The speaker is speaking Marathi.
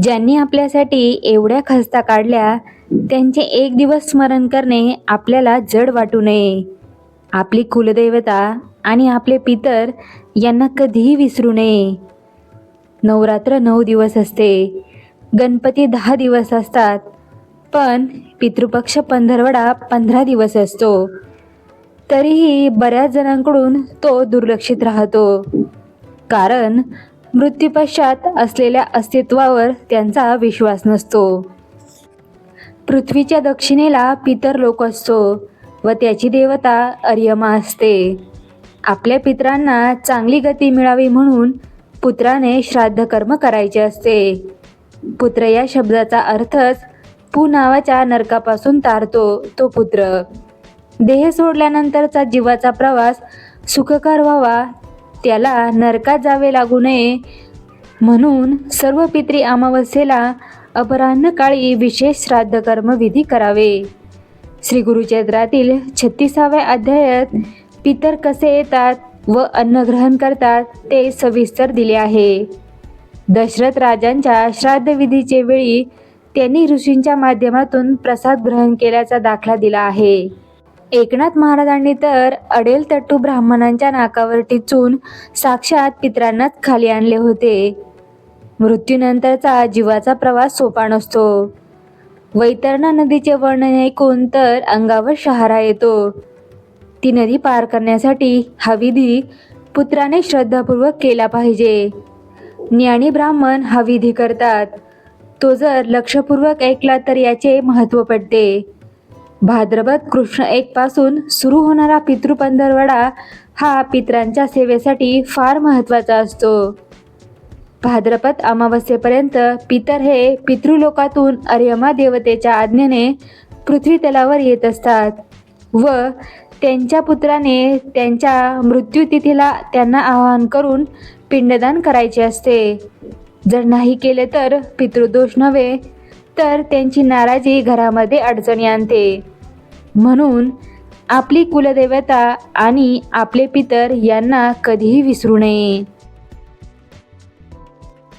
ज्यांनी आपल्यासाठी एवढ्या खस्ता काढल्या त्यांचे एक दिवस स्मरण करणे आपल्याला जड वाटू नये. आपली कुलदैवता आणि आपले पितर यांना कधीही विसरू नये. नवरात्र नऊ दिवस असते गणपती दहा दिवस असतात पण पितृपक्ष पंधरवडा पंधरा दिवस असतो. तरीही बऱ्याच जणांकडून तो दुर्लक्षित राहतो. कारण मृत्यूपश्चात असलेल्या अस्तित्वावर त्यांचा विश्वास नसतो. पृथ्वीच्या दक्षिणेला पितर लोक असतो व त्याची देवता अर्यमा असते. आपल्या पितरांना चांगली गती मिळावी म्हणून पुत्राने श्राद्ध कर्म करायचे असते. पुत्र या शब्दाचा अर्थच पू नावाच्या नरकापासून तारतो तो पुत्र. देह सोडल्यानंतरचा जीवाचा प्रवास सुखकर व्हावा त्याला नरकात जावे लागू नये. म्हणून सर्व पित्री अमावस्येला अपराह्न काळी विशेष श्राद्ध कर्म विधी करावे. श्री गुरुचरित्रातील छत्तीसाव्या अध्यायात पितर कसे येतात व अन्न ग्रहण करतात ते सविस्तर दिले आहे. दशरथ राजांच्या श्राद्धविधीचे वेळी त्यांनी ऋषींच्या माध्यमातून प्रसाद ग्रहण केल्याचा दाखला दिला आहे. एकनाथ महाराजांनी तर अडेल तट्टू ब्राह्मणांच्या नाकावर टिचून साक्षात पित्रांनाच खाली आणले होते. मृत्यूनंतरचा जीवाचा प्रवास सोपा नसतो. वैतरणा नदीचे वर्णन ऐकून तर अंगावर शहारा येतो. ती नदी पार करण्यासाठी हा विधी पुत्राने श्रद्धापूर्वक केला पाहिजे. ज्ञानी ब्राह्मण हा विधी करतात. तो जर लक्षपूर्वक ऐकला तर याचे महत्त्व पडते भाद्रपद कृष्ण एक पासून सुरू होणारा पितृपंधरवडा हा पित्रांच्या सेवेसाठी फार महत्त्वाचा असतो. भाद्रपद अमावस्येपर्यंत पितर हे पितृलोकातून अर्यमा देवतेच्या आज्ञेने पृथ्वी तलावर येत असतात व त्यांच्या पुत्राने त्यांच्या मृत्यूतिथीला त्यांना आवाहन करून पिंडदान करायचे असते. जर नाही केले तर पितृदोष नव्हे तर त्यांची नाराजी घरामध्ये अडचणी आणते. म्हणून आपली कुलदेवता आणि आपले पितर यांना कधीही विसरू नये.